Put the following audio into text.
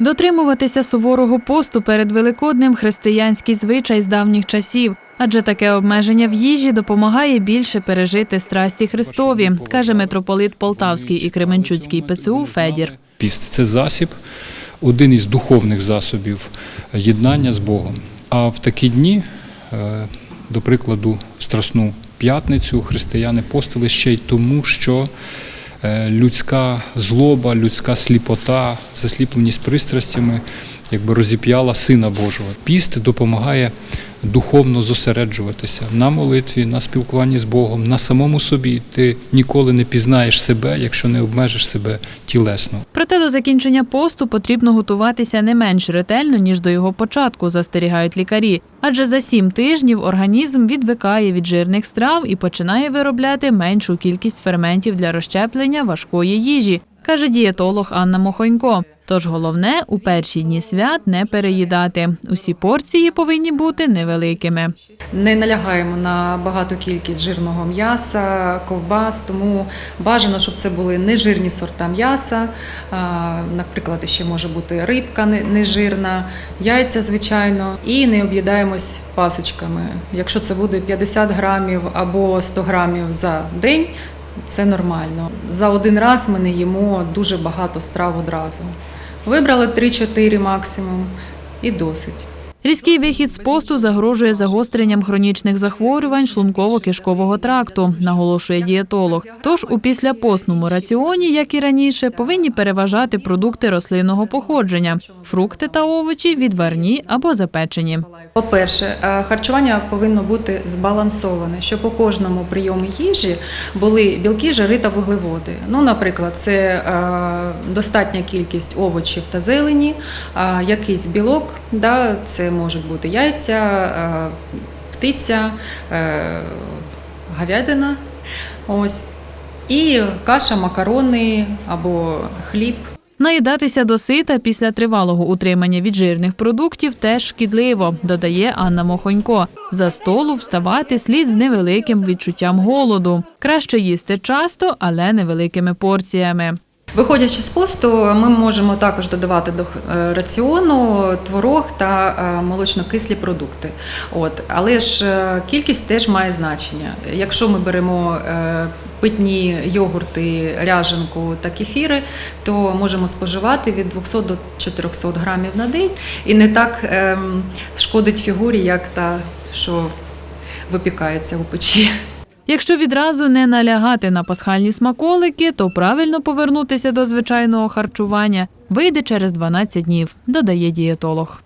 Дотримуватися суворого посту перед Великоднем християнський звичай з давніх часів, адже таке обмеження в їжі допомагає більше пережити страсті Христові, каже митрополит Полтавський і Кременчуцький ПЦУ Федір. Піст це засіб, один із духовних засобів єднання з Богом. А в такі дні, е, до прикладу, Страсну п'ятницю християни постили ще й тому, що людська злоба, людська сліпота, засліпленість пристрастями якби розіп'яла Сина Божого. Піст допомагає духовно зосереджуватися на молитві, на спілкуванні з Богом, на самому собі. Ти ніколи не пізнаєш себе, якщо не обмежиш себе тілесно. Проте до закінчення посту потрібно готуватися не менш ретельно, ніж до його початку, застерігають лікарі. Адже за сім тижнів організм відвикає від жирних страв і починає виробляти меншу кількість ферментів для розщеплення важкої їжі, каже дієтолог Анна Мохонько. Тож головне у перші дні свят не переїдати. Усі порції повинні бути невеликими. Не налягаємо на багату кількість жирного м'яса, ковбас, тому бажано, щоб це були нежирні сорта м'яса. Наприклад, ще може бути рибка нежирна, яйця, звичайно, і не об'їдаємось пасочками. Якщо це буде 50 грамів або 100 грамів за день, це нормально. За один раз ми не їмо дуже багато страв одразу. Вибрали 3-4 максимум і досить. Різкий вихід з посту загрожує загостренням хронічних захворювань шлунково-кишкового тракту, наголошує дієтолог. Тож у післяпостному раціоні, як і раніше, повинні переважати продукти рослинного походження, фрукти та овочі відварні або запечені. По-перше, е, харчування повинно бути збалансоване, щоб у кожному прийомі їжі були білки, жири та вуглеводи. Ну, наприклад, це е, достатня кількість овочів та зелені, якийсь білок, да, це можуть бути яйця, е, птиця, е, говядина. І каша, макарони або хліб. Наїдатися до сита після тривалого утримання від жирних продуктів теж шкідливо, додає Анна Мохонько. За столу вставати слід з невеликим відчуттям голоду. Краще їсти часто, але невеликими порціями. Виходячи з посту, ми можемо також додавати до е, раціону творог та е, молочно-кислі продукти. От. Але ж е, кількість теж має значення. Якщо ми беремо питні йогурти, ряженку та кефіри, то можемо споживати від 200 до 400 грамів на день і не так ем, шкодить фігурі, як та, що випікається у печі. Якщо відразу не налягати на пасхальні смаколики, то правильно повернутися до звичайного харчування вийде через 12 днів, додає дієтолог.